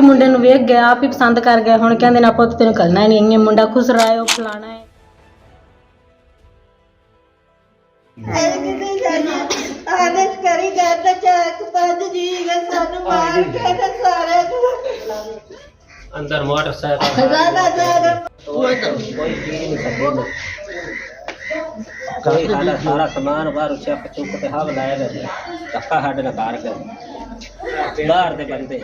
ਹੀ ਮੁੰਡੇ ਨੂੰ ਵੇਖ ਗਿਆ ਆਪ ਹੀ ਪਸੰਦ ਕਰ ਗਿਆ। ਹੁਣ ਕਹਿੰਦੇ ਨਾ ਪੁੱਤ ਤੈਨੂੰ ਕਰਨਾ ਨਹੀਂ ਇੰਨੇ ਮੁੰਡਾ ਖੁਸ਼ ਉਹ ਫਲਾਣਾ ਹੈ। ਆਦਤ ਕਰੀ ਜਾਂਦਾ ਚਾਕ ਪੰਜ ਜੀ ਗਾ ਸਾਨੂੰ ਮਾਰ ਕੇ ਤੇ ਸਾਰੇ ਨੂੰ ਅੰਦਰ ਮੋਟਰਸਾਈਕਲ ਕੋਈ ਸਾਡਾ ਸਾਰਾ ਸਮਾਨ ਬਾਹਰ ਚੱਕ ਚੁੱਕ ਤੇ ਹਵ ਲਾਇਆ ਗਿਆ ਧੱਕਾ ਕਾਰ ਕਰ ਬਾਹਰ ਦੇ ਬੰਦੇ।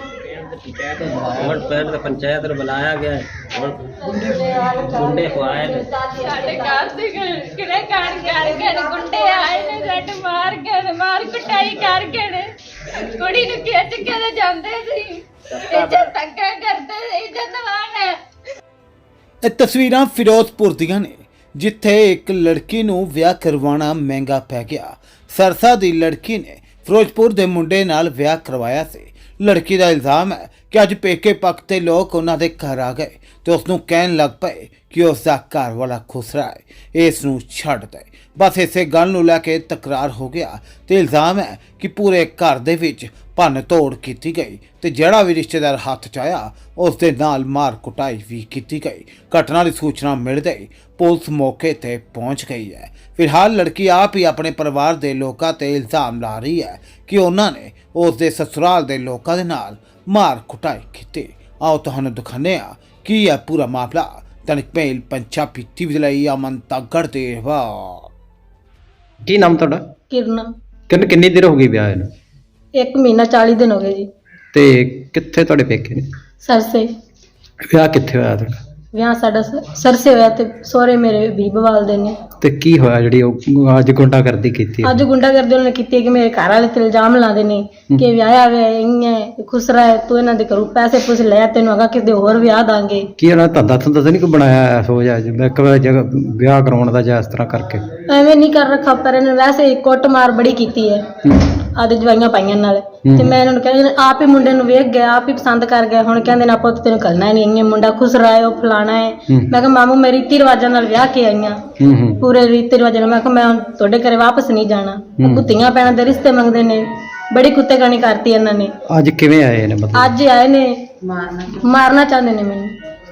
ਹੁਣ ਪਿੰਡ ਦੇ ਪੰਚਾਇਤ ਨੂੰ ਬੁਲਾਇਆ ਗਿਆ ਹੈ। ਹੁਣ ਗੁੰਡੇ ਕੋ ਆਏ ਨੇ ਸਾਡੇ ਘਰ ਦੇ ਕਿਹੜੇ ਕਾਣ ਕਰ ਗਏ ਨੇ ਗੁੰਡੇ ਆਏ ਨੇ ਸਾਡੇ ਮਾਰ ਗਏ ਨੇ ਮਾਰ ਕੁਟਾਈ ਕਰ ਗਏ ਨੇ। ਕੁੜੀ ਨੂੰ ਖਿੱਚ ਕੇ ਤੇ ਜਾਂਦੇ ਸੀ। ਇੱਜ਼ਤ ਤੱਕਾ ਕਰਦੇ ਇੱਜ਼ਤ ਮਾਣ ਹੈ ਇਹ ਤਸਵੀਰਾਂ ਫਿਰੋਜ਼ਪੁਰ ਦੀਆਂ ਨੇ ਜਿੱਥੇ ਇੱਕ ਲੜਕੀ ਨੂੰ ਵਿਆਹ ਕਰਵਾਉਣਾ ਮਹਿੰਗਾ ਪੈ ਗਿਆ। ਸਰਸਾ ਦੀ ਲੜਕੀ ਨੇ ਫਿਰੋਜ਼ਪੁਰ ਦੇ ਮੁੰਡੇ ਨਾਲ ਵਿਆਹ ਕਰਵਾਇਆ ਸੀ। ਲੜਕੀ ਦਾ ਇਲਜ਼ਾਮ ਹੈ ਕਿ ਅੱਜ ਪੇਕੇ ਪੱਖ ਤੇ ਲੋਕ ਉਹਨਾਂ ਦੇ ਘਰ ਆ ਗਏ। ਤੇ ਉਸ ਨੂੰ ਕਹਿਣ ਲੱਗ ਪਏ ਕਿ ਉਸ ਦਾ ਘਰ ਵਾਲਾ ਖੁਸਰਾ ਹੈ। ਇਸ ਨੂੰ ਛੱਡ ਦੇ। ਬਸ ਇਸੇ ਗੱਲ ਨੂੰ ਲੈ ਕੇ ਤਕਰਾਰ ਹੋ ਗਿਆ ਤੇ ਇਲਜ਼ਾਮ ਹੈ ਕਿ ਪੂਰੇ ਘਰ ਦੇ ਵਿੱਚ ਭੰਨ ਤੋੜ ਕੀਤੀ ਗਈ ਤੇ ਜਿਹੜਾ ਵੀ ਰਿਸ਼ਤੇਦਾਰ ਹੱਥ ਚ ਆਇਆ ਉਸ ਦੇ ਨਾਲ ਮਾਰ ਕੁਟਾਈ ਵੀ ਕੀਤੀ ਗਈ। ਘਟਨਾ ਦੀ ਸੂਚਨਾ ਮਿਲਦੇ ਹੀ ਪੁਲਿਸ ਮੌਕੇ ਤੇ ਪਹੁੰਚ ਗਈ ਹੈ। ਫਿਲਹਾਲ ਲੜਕੀ ਆਪ ਹੀ ਆਪਣੇ ਪਰਿਵਾਰ ਦੇ ਲੋਕਾਂ ਤੇ ਇਲਜ਼ਾਮ ਲਾ ਰਹੀ ਹੈ ਕਿ ਉਹਨਾਂ ਨੇ ਉਸ ਦੇ ਸਸੁਰਾਲ ਦੇ ਲੋਕਾਂ ਦੇ ਨਾਲ ਮਾਰ ਕੁਟਾਈ ਕੀਤੀ। ਆਓ ਤੁਹਾਨੂੰ ਦਿਖਾਉਂਦੇ ਹਾਂ ਕੀ ਹੈ ਪੂਰਾ ਮਾਮਲਾ? ਤਨਕ ਮੇਲ ਪੰਜਾਬੀ ਟੀਵੀ ਦੇ ਲਈ ਅਮਨ ਤਗੜ ਦੇ ਵਾ ਕੀ ਨਾਮ ਤੁਹਾਡਾ? ਕਿਰਨ। ਕਿੰਨ ਕਿੰਨੀ ਦੇਰ ਹੋ ਗਈ ਵਿਆਹ ਨੂੰ? ਇੱਕ ਮਹੀਨਾ 40 ਦਿਨ ਹੋ ਗਏ ਜੀ। ਤੇ ਕਿੱਥੇ ਤੁਹਾਡੇ ਪੇਕੇ ਨੇ? ਸਰਸੇ। ਵਿਆਹ ਕਿੱਥੇ ਹੋਇਆ ਤੁਹਾਡਾ? ਵਿਆਹ ਸਾਡਾ ਸ- ਸਰਸੇ ਹੋਇਆ ਤੇ ਸਹੁਰੇ ਮੇਰੇ ਵੀ ਬਵਾਲ ਦੇ ਨੇ। ਤੇ ਕੀ ਹੋਇਆ ਜਿਹੜੀ ਉਹ ਅੱਜ ਗੁੰਡਾਗਰਦੀ ਕੀਤੀ ਅੱਜ ਗੁੰਡਾਗਰਦੀ ਉਹਨਾਂ ਨੇ ਕੀਤੀ ਹੈ ਕਿ ਮੇਰੇ ਘਰ ਵਾਲੇ ਤੇ ਇਲਜ਼ਾਮ ਲਾਉਂਦੇ ਨੇ ਕਿ ਵਿਆਹਿਆ ਵੇ ਇੰਨੇ ਖੁਸਰਾ ਹੈ ਤੂੰ ਇਹਨਾਂ ਦੇ ਘਰੋਂ ਪੈਸੇ ਪੁੱਛ ਲੈ ਤੈਨੂੰ ਅਗਾ ਕਿਤੇ ਹੋਰ ਵਿਆਹ ਦਾਂਗੇ। ਕੀ ਉਹਨਾਂ ਧੰਦਾ ਧੰਦਾ ਤਾਂ ਨਹੀਂ ਕੋਈ ਬਣਾਇਆ ਸੋਚ ਆ ਜਿਵੇਂ ਇੱਕ ਵਾਰ ਜਗ੍ਹਾ ਵਿਆਹ ਕਰਾਉਣ ਦਾ ਜਾਂ ਇਸ ਤਰ੍ਹਾਂ ਕਰਕੇ? ਐਵੇਂ ਨਹੀਂ ਕਰ ਰੱਖਾ ਪਰ ਇਹਨੇ ਵੈਸੇ ਕੁੱਟ ਮਾਰ ਬੜੀ ਕੀਤੀ ਹੈ। ਹੂੰ। ਆਦੇ ਜਵਾਈਆਂ ਪਾਈਆਂ ਨਾਲ। ਤੇ ਮੈਂ ਇਹਨਾਂ ਨੂੰ ਕਹਿੰਦੀ ਆਪ ਹੀ ਮੁੰਡੇ ਨੂੰ ਵੇਖ ਗਿਆ ਆਪ ਹੀ ਪਸੰਦ ਕਰ ਗਿਆ ਹੁਣ ਕਹਿੰਦੇ ਨਾ ਪੁੱਤ ਤੈਨੂੰ ਕਰਨਾ ਨਹੀਂ ਇੰਨੇ ਮੁੰਡਾ ਖੁਸ਼ ਉਹ ਫਲਾਣਾ ਹੈ। ਮੈਂ ਕਿਹਾ ਮਾਮੂ ਮੇਰੀ ਰੀਤੀ ਰਿਵਾਜਾਂ ਨਾਲ ਵਿਆਹ ਕੇ ਆਈਆਂ ਹੂੰ। ਹੂੰ ਪੂਰੇ ਰੀਤੀ ਰਿਵਾਜਾਂ ਨਾਲ। ਮੈਂ ਕਿਹਾ ਮੈਂ ਹੁਣ ਤੁਹਾਡੇ ਘਰੇ ਵਾਪਸ ਨਹੀਂ ਜਾਣਾ। ਕੁੱਤੀਆਂ ਪੈਣਾ ਦੇ ਰਿਸ਼ਤੇ ਮੰਗਦੇ ਨੇ। ਬੜੀ ਕੁੱਤੇ ਗਾਣੀ ਕਰਤੀ ਇਹਨਾਂ ਨੇ। ਅੱਜ ਕਿਵੇਂ ਆਏ ਨੇ ਮਤਲਬ? ਅੱਜ ਆਏ ਨੇ। ਮਾਰਨਾ। ਮਾਰਨਾ ਚਾਹੁੰਦੇ ਨੇ ਮੈਨੂੰ।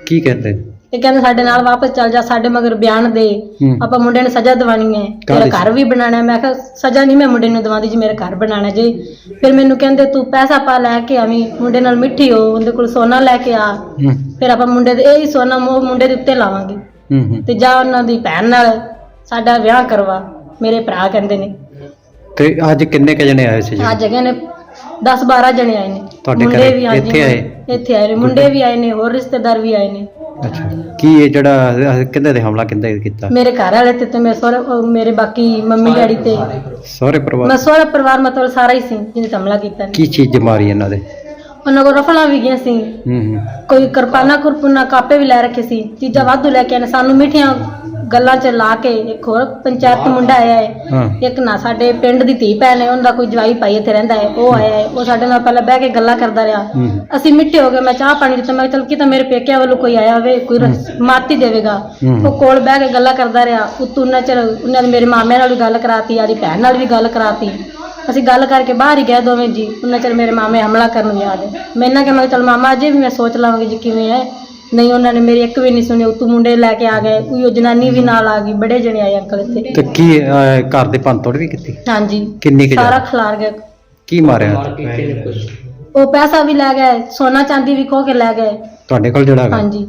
ਕੀ ਕਹਿੰਦੇ? ਇਹ ਕਹਿੰਦੇ ਸਾਡੇ ਨਾਲ ਵਾਪਸ ਚੱਲ ਜਾ ਸਾਡੇ ਮਗਰ ਬਿਆਨ ਦੇ। ਹੂੰ। ਆਪਾਂ ਮੁੰਡੇ ਨੂੰ ਸਜ਼ਾ ਦਿਵਾਣੀ ਹੈ। ਤੇਰਾ ਘਰ ਵੀ ਬਣਾਣਾ ਹੈ। ਮੈਂ ਕਿਹਾ ਸਜ਼ਾ ਨਹੀਂ ਮੈਂ ਮੁੰਡੇ ਨੂੰ ਦਵਾਉਂਦੀ ਜੀ ਮੇਰਾ ਘਰ ਬਣਾਣਾ ਜੇ। ਫਿਰ ਮੈਨੂੰ ਕਹਿੰਦੇ ਤੂੰ ਪੈਸਾ ਪਾ ਲੈ ਕੇ ਆਵੀਂ ਮੁੰਡੇ ਨਾਲ ਮਿੱਠੀ ਹੋ ਉਹਦੇ ਕੋਲ ਸੋਨਾ ਲੈ ਕੇ ਆ। ਹੂੰ। ਫਿਰ ਆਪਾਂ ਮੁੰਡੇ ਦੇ ਇਹ ਹੀ ਸੋਨਾ ਮੁੰਡੇ ਦੇ ਉੱਤੇ ਲਾਵਾਂਗੇ। ਹੂੰ ਹੂੰ। ਤੇ ਜਾ ਉਹਨਾਂ ਦੀ ਭੈਣ ਨਾਲ ਸਾਡਾ ਵਿਆਹ ਕਰਵਾ ਮੇਰੇ ਭਰਾ ਕਹਿੰਦੇ ਨੇ। ਤੇ ਅੱਜ ਕਿੰਨੇ ਕ ਜਣੇ ਆਏ ਸੀ ਜੀ? ਅੱਜ ਹੈਗੇ ਨੇ 10 12 ਜਣੇ ਆਏ ਨੇ। ਤੁਹਾਡੇ ਮੁੰਡੇ ਘਰੇ? ਵੀ ਹਾਂਜੀ, ਇੱਥੇ ਆਏ? ਇੱਥੇ ਆਏ ਨੇ। ਮੁੰਡੇ ਵੀ ਆਏ ਨੇ ਹੋਰ ਰਿਸ਼ਤੇਦਾਰ ਵੀ ਆਏ ਨੇ। ਅੱਛਾ। ਕੀ ਇਹ ਜਿਹੜਾ ਕਿੰਨੇ ਤੇ ਹਮਲਾ ਕਿੰਨੇ ਕੀਤਾ? ਮੇਰੇ ਘਰ ਵਾਲੇ ਤੇ ਤੇ ਮੇਰੇ ਸਹੁਰੇ ਮੇਰੇ ਬਾਕੀ ਮੰਮੀ ਡੈਡੀ ਤੇ। ਸਹੁਰੇ ਪਰਿਵਾਰ? ਮੈਂ ਸਹੁਰਾ ਪਰਿਵਾਰ ਮਤਲਬ ਸਾਰਾ ਹੀ ਸੀ ਜਿਹਨੇ ਹਮਲਾ ਕੀਤਾ। ਕੀ ਚੀਜ਼ ਮਾਰੀ ਇਹਨਾਂ ਦੇ? ਉਹਨਾਂ ਕੋਲ ਰਫਲਾਂ ਵੀ ਗਈਆਂ ਸੀ। ਹੂੰ ਹੂੰ। ਕੋਈ ਕਿਰਪਾਨਾ ਕੁਰਪੁਨਾ ਕਾਪੇ ਵੀ ਲੈ ਰੱਖੇ ਸੀ। ਚੀਜ਼ਾਂ ਵਾਧੂ ਲੈ ਕੇ ਆਏ ਨੇ। ਸਾਨੂੰ ਮਿੱਠੀਆਂ ਗੱਲਾਂ 'ਚ ਲਾ ਕੇ ਇੱਕ ਹੋਰ ਪੰਚਾਇਤ ਮੁੰਡਾ ਆਇਆ ਹੈ। ਹਾਂ। ਇੱਕ ਨਾ ਸਾਡੇ ਪਿੰਡ ਦੀ ਧੀ ਭੈਣ ਹੈ ਉਹਦਾ ਕੋਈ ਜਵਾਈ ਭਾਈ ਇੱਥੇ ਰਹਿੰਦਾ ਹੈ ਉਹ ਆਇਆ ਹੈ। ਉਹ ਸਾਡੇ ਨਾਲ ਪਹਿਲਾਂ ਬਹਿ ਕੇ ਗੱਲਾਂ ਕਰਦਾ ਰਿਹਾ। ਹੂੰ ਹੂੰ। ਅਸੀਂ ਮਿੱਟੇ ਹੋ ਗਏ। ਮੈਂ ਚਾਹ ਪਾਣੀ ਦਿੱਤਾ। ਮੈਂ ਕਿਹਾ ਚੱਲ ਕੀ ਤਾਂ ਮੇਰੇ ਪੇਕਿਆਂ ਵੱਲੋਂ ਕੋਈ ਆਇਆ ਹੋਵੇ ਕੋਈ ਮਾਤੀ ਦੇਵੇਗਾ। ਹੂੰ। ਉਹ ਕੋਲ ਬਹਿ ਕੇ ਗੱਲਾਂ ਕਰਦਾ ਰਿਹਾ। ਉਤੋਂ ਉਹਨਾਂ ਚਿਰ ਉਹਨਾਂ ਨੇ ਮੇਰੇ ਮਾਮੇ ਨਾਲ ਵੀ ਗੱਲ ਕਰਾਤੀ ਆਦੀ ਭੈਣ ਨਾਲ ਵੀ ਗੱਲ ਕਰਾਤੀ। ਅਸੀਂ ਗੱਲ ਕਰਕੇ ਬਾਹਰ ਹੀ ਗਏ ਦੋਵੇਂ ਜੀ। ਉਹਨਾਂ ਚਿਰ ਮੇਰੇ ਮਾਮੇ ਹਮਲਾ ਕਰਨ ਗਿਆ ਦੇ ਮੈਂ ਇਹਨਾਂ ਕਿ ਮੈਂ ਕਿਹਾ ਚੱਲ ਮਾਮਾ ਅਜੇ ਵੀ ਮੈਂ ਸੋਚ ਲਵਾਂਗੀ ਜੀ ਕਿਵੇਂ ਹੈ। ਨਹੀਂ ਉਹਨਾਂ ਨੇ ਮੇਰੀ ਇੱਕ ਵੀ ਨਹੀਂ ਸੁਣੀ। ਉਤੋਂ ਮੁੰਡੇ ਲੈ ਕੇ ਆ ਗਏ। ਕੋਈ ਉਹ ਜਨਾਨੀ ਵੀ ਨਾਲ ਆ ਗਈ ਬੜੇ ਜਣੇ ਆਏ ਅੰਕਲ ਇੱਥੇ। ਤੇ ਕੀ ਅਹ, ਘਰ ਦੇ ਭੰਨਤੋੜ ਵੀ ਕੀਤੀ? ਹਾਂਜੀ। ਕਿੰਨੀ ਕੁ ਸਾਰਾ ਜ਼ਿਆਦਾ? ਖਿਲਾਰ ਗਿਆ ਕੀ ਮਾਰਿਆ? ਉਹ ਪੈਸਾ ਵੀ ਲੈ ਗਏ ਸੋਨਾ ਚਾਂਦੀ ਵੀ ਖੋ ਕੇ ਲੈ ਗਏ। ਤੁਹਾਡੇ ਕੋਲ ਜਿਹੜਾ ਹੈਗਾ? ਹਾਂਜੀ।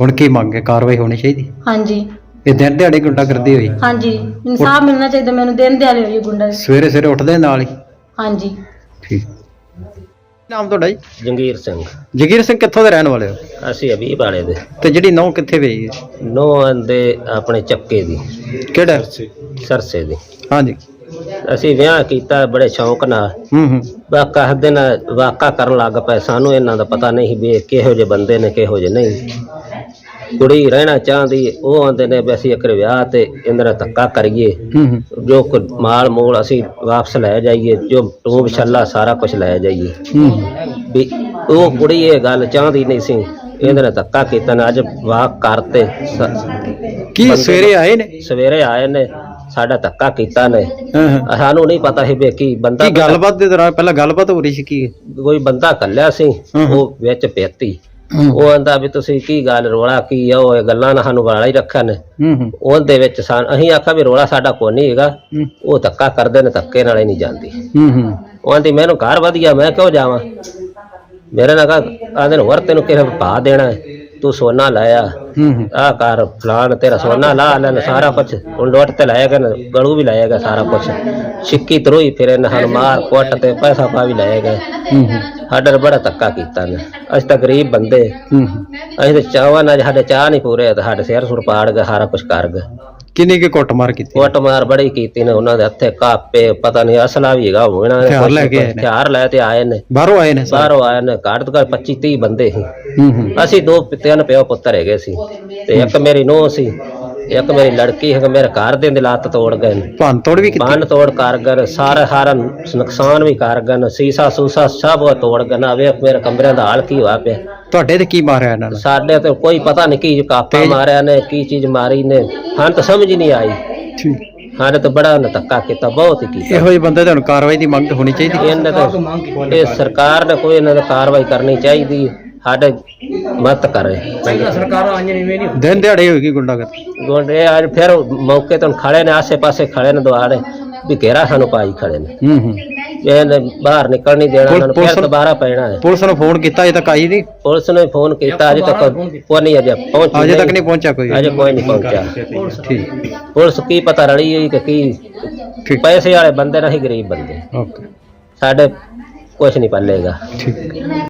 ਹੁਣ ਕੀ ਮੰਗੇ ਕਾਰਵਾਈ ਹੋਣੀ ਚਾਹੀਦੀ? ਹਾਂਜੀ। ਇਹ ਦਿਨ ਦਿਹਾੜੇ ਗੁੰਡਾ ਕਰਦੀ ਹੋਈ? ਹਾਂਜੀ ਇਨਸਾਫ ਮਿਲਣਾ ਚਾਹੀਦਾ ਮੈਨੂੰ ਦਿਨ ਦਿਹਾੜੇ ਹੋਈ ਗੁੰਡਾ। ਸਵੇਰੇ ਸਵੇਰੇ ਉੱਠਦੇ ਨਾਲ ਹੀ? ਹਾਂਜੀ। ਠੀਕ। ਨਾਮ ਤੁਹਾਡਾ ਜੀ? ਜੰਗੀਰ ਸਿੰਘ। ਜਗੀਰ ਸਿੰਘ ਕਿੱਥੋਂ ਦੇ ਰਹਿਣ ਵਾਲੇ ਹੋ? ਅਸੀਂ ਅਬੀ ਵਾਲੇ ਦੇ। ਤੇ ਜਿਹੜੀ ਨੌ ਕਿੱਥੇ ਵੇਈ ਹੈ? ਨੋਹਾਂ ਦੇ ਆਪਣੇ ਚੱਕੇ ਦੀ। ਕਿਹੜਾ? ਸਰਸੇ ਦੀ। ਹਾਂਜੀ। ਅਸੀਂ ਵਿਆਹ ਕੀਤਾ ਬੜੇ ਸ਼ੌਂਕ ਨਾਲ। ਹੂੰ ਹੂੰ। ਵਾਕਾ ਦਿਨ ਵਾਕਾ ਕਰਨ ਲੱਗ ਪਏ ਸਾਨੂੰ ਇਹਨਾਂ ਦਾ ਪਤਾ ਨਹੀਂ ਵੀ ਇਹ ਕਿਹੋ ਜਿਹੇ ਬੰਦੇ ਨੇ ਕਿਹੋ ਜਿਹੇ ਨਹੀਂ। ਕੁੜੀ ਰਹਿਣਾ ਚਾਹੁੰਦੀ ਉਹ ਆਂਦੇ ਨੇ ਵੀ ਅਸੀਂ ਇੱਕ ਵਿਆਹ ਤੇ ਇਹਨਾਂ ਦਾ ਧੱਕਾ ਕਰੀਏ। ਹੂੰ ਜੋ ਕੁ ਮਾਲ ਮੂਲ ਅਸੀਂ ਵਾਪਸ ਲੈ ਜਾਈਏ ਜੋ ਟੂਬ ਛੱਲਾ ਸਾਰਾ ਕੁਝ ਲੈ ਜਾਈਏ। ਹੂੰ। ਵੀ ਉਹ ਕੁੜੀ ਇਹ ਗੱਲ ਚਾਹੁੰਦੀ ਨਹੀਂ ਸੀ। ਇਹਦੇ ਨਾਲ ਧੱਕਾ ਕੀਤਾ ਨੇ ਅੱਜ ਵਾਕ ਕਰਤੇ। ਸ- ਕੀ ਸਵੇਰੇ ਆਏ ਨੇ? ਸਵੇਰੇ ਆਏ ਨੇ ਸਾਡਾ ਧੱਕਾ ਕੀਤਾ ਨੇ। ਹਾਂ ਹਾਂ। ਸਾਨੂੰ ਨਹੀਂ ਪਤਾ ਸੀ ਵੀ ਕੀ ਬੰਦਾ ਕੀ ਗੱਲਬਾਤ ਦੇ ਦੌਰਾਨ ਪਹਿਲਾਂ ਗੱਲਬਾਤ ਹੋ ਰਹੀ ਸੀ ਕੀ? ਕੋਈ ਬੰਦਾ ਕੱਲਿਆ ਸੀ। ਉਹ ਵਿੱਚ ਪੈਤੀ ਉਹ ਆਂਦਾ ਵੀ ਤੁਸੀਂ ਕੀ ਗੱਲ ਰੋਲਾ ਕੀ ਆ ਉਹ ਇਹ ਗੱਲਾਂ ਨਾਲ ਸਾਨੂੰ ਵਾਲਾ ਹੀ ਰੱਖਿਆ ਨੇ ਹੂੰ ਹੂੰ। ਉਹਦੇ ਵਿੱਚ ਸਾਨ ਅਸੀਂ ਆਖਿਆ ਵੀ ਰੋਲਾ ਸਾਡਾ ਕੋਈ ਨਹੀਂ ਹੈਗਾ। ਉਹ ਧੱਕਾ ਕਰਦੇ ਨੇ ਧੱਕੇ ਨਾਲ ਹੀ ਨਹੀਂ ਜਾਂਦੀ। ਹੂੰ ਹੂੰ। ਉਹ ਆਂਦੀ ਮੈਨੂੰ ਘਰ ਵਧੀਆ ਮੈਂ ਕਿਉਂ ਜਾਵਾਂ? ਮੇਰੇ ਨਾਲ ਕਹਾ ਆਂਦੇ ਨੇ ਹੋਰ ਤੈਨੂੰ ਕਿਹਨੇ ਪਾ ਦੇਣਾ ਹੈ? ਤੂੰ ਸੋਨਾ ਲਾਇਆ। ਹੂੰ ਹੂੰ। ਆ ਕਰ ਫਲਾਣ ਤੇਰਾ ਸੋਨਾ ਲਾ ਲੈਣ ਸਾਰਾ ਕੁਝ ਹੁਣ ਲੋਟ ਤੇ ਲਾਏਗਾ ਨਾ ਗਲੂ ਵੀ ਲਾਏਗਾ ਸਾਰਾ ਕੁਝ ਸਿੱਕੀ ਤਰੋਈ ਫਿਰ ਇਹਨਾਂ ਹਨ ਮਾਰ ਕੁੱਟ ਤੇ ਪੈਸਾ ਪਾ ਵੀ ਹੂੰ ਹੂੰ। ਸਾਡੇ ਨਾਲ ਬੜਾ ਧੱਕਾ ਕੀਤਾ ਨੇ। ਅਸੀਂ ਤਾਂ ਗਰੀਬ ਬੰਦੇ। ਹੂੰ ਅਸੀਂ ਤਾਂ ਚਾਹਵਾਂ ਨਾਲ ਸਾਡੇ ਚਾਹ ਨਹੀਂ ਪੂਰੇ ਤੇ ਸਾਡੇ ਸਿਰ ਸੁਰ ਪਾੜ ਗਏ ਸਾਰਾ ਕੁਝ ਕਰ ਗਏ। ਕਿੰਨੀ ਕੁ ਕੁੱਟਮਾਰ ਕੀਤੀ? ਕੁੱਟ ਮਾਰ ਬੜੀ ਕੀਤੀ ਨੇ ਉਹਨਾਂ ਦੇ ਹੱਥੇ ਕਾਪੇ ਪਤਾ ਨਹੀਂ ਅਸਲਾ ਵੀ ਹੈਗਾ ਹੋਣਾ ਹਥਿਆਰ ਲੈ ਕੇ ਆਏ ਨੇ। ਹਥਿਆਰ ਲੈ ਤੇ ਆਏ ਨੇ। ਬਾਹਰੋਂ ਆਏ ਨੇ ਸਾਰੇ? ਬਾਹਰੋਂ ਆਏ ਨੇ ਘੱਟ ਤੋਂ ਘੱਟ 25 30 ਬੰਦੇ ਸੀ। ਹੂੰ ਹੂੰ। ਅਸੀਂ ਦੋ ਤਿੰਨ ਪਿਓ ਪੁੱਤਰ ਹੈਗੇ ਸੀ ਤੇ ਇੱਕ ਮੇਰੀ ਨੂੰਹ ਸੀ। ਇੱਕ ਮੇਰੀ ਲੜਕੀ ਹੈ ਮੇਰੇ ਘਰ ਦੇ ਦੇ ਲੱਤ ਤੋੜ ਗਏ ਨੇ। ਭੰਨ ਤੋੜ ਵੀ ਕੀਤੀ? ਬੰਨ ਤੋੜ ਕਰ ਗਏ ਸਾਰਾ ਹਾਰਾ ਨੁਕਸਾਨ ਵੀ ਕਰ ਗਏ ਨੇ ਸੀਸਾ ਸੂਸਾ ਸਭ ਉਹ ਤੋੜ ਗਏ ਨਾ। ਵੇਖ ਮੇਰੇ ਕਮਰਿਆਂ ਦਾ ਹਾਲ ਕੀ ਹੋਇਆ ਪਿਆ। ਤੁਹਾਡੇ ਤੇ ਕੀ ਮਾਰਿਆ ਇਹਨਾਂ ਨੇ? ਸਾਡੇ ਤੇ ਕੋਈ ਪਤਾ ਨਹੀਂ ਕੀ ਕਾਪਾ ਮਾਰਿਆ ਨੇ ਕੀ ਚੀਜ਼ ਮਾਰੀ ਨੇ। ਹਾਂ ਤਾਂ ਸਮਝ ਹੀ ਨਹੀਂ ਆਈ। ਠੀਕ। ਹਾਂ ਤਾਂ ਬੜਾ ਨੇ ਧੱਕਾ ਕੀਤਾ ਬਹੁਤ ਹੀ ਕੀਤਾ। ਇਹੋ ਜਿਹੇ ਬੰਦੇ ਤੁਹਾਨੂੰ ਕਾਰਵਾਈ ਦੀ ਮੰਗ ਹੋਣੀ ਚਾਹੀਦੀ? ਇਹਨਾਂ ਤੇ ਇਹ ਸਰਕਾਰ ਨੇ ਕੋਈ ਇਹਨਾਂ ਤੇ ਕਾਰਵਾਈ ਕਰਨੀ ਚਾਹੀਦੀ। ਸਾਡੇ ਮਤ ਕਰੇ। ਦਿਨ ਦਿਹਾੜੇ ਹੋਏਗੀ ਗੁੰਡਾਗਰਦੀ? ਗੋਡੇ ਅੱਜ ਫਿਰ ਮੌਕੇ ਤੋਂ ਖੜੇ ਨੇ ਆਸੇ ਪਾਸੇ ਖੜੇ ਨੇ ਦੁਆਰੇ ਵੀ ਘੇਰਾ ਸਾਨੂੰ ਪਾਈ ਖੜੇ ਨੇ। ਹੂੰ ਹੂੰ। ਇਹਨੇ ਬਾਹਰ ਨਿਕਲ ਨਹੀਂ ਦੇਣਾ ਉਹਨਾਂ ਨੂੰ ਪੁਲਿਸ- ਫਿਰ ਦੁਬਾਰਾ ਪੈਣਾ ਹੈ। ਪੁਲਿਸ ਨੂੰ ਫੋਨ ਕੀਤਾ ਅਜੇ ਤੱਕ ਆਈ ਨਹੀਂ? ਪੁਲਿਸ ਨੇ ਫੋਨ ਕੀਤਾ ਅਜੇ ਤੱਕ ਕੋਈ ਨਹੀਂ ਅਜੇ ਪਹੁੰਚੀ ਅਜੇ ਤੱਕ ਨਹੀਂ ਪਹੁੰਚਿਆ ਕੋਈ। ਅਜੇ ਕੋਈ ਨਹੀਂ ਪਹੁੰਚਿਆ। ਠੀਕ। ਪੁਲਿਸ ਕੀ ਪਤਾ ਰਲੀ ਹੋਈ ਕਿ ਕੀ ਠੀਕ। ਪੈਸੇ ਵਾਲੇ ਬੰਦੇ ਨਹੀਂ ਗਰੀਬ ਬੰਦੇ। ਓਕੇ। ਸਾਡੇ ਕੁਝ ਨਹੀਂ ਪੱਲੇਗਾ। ਠੀਕ।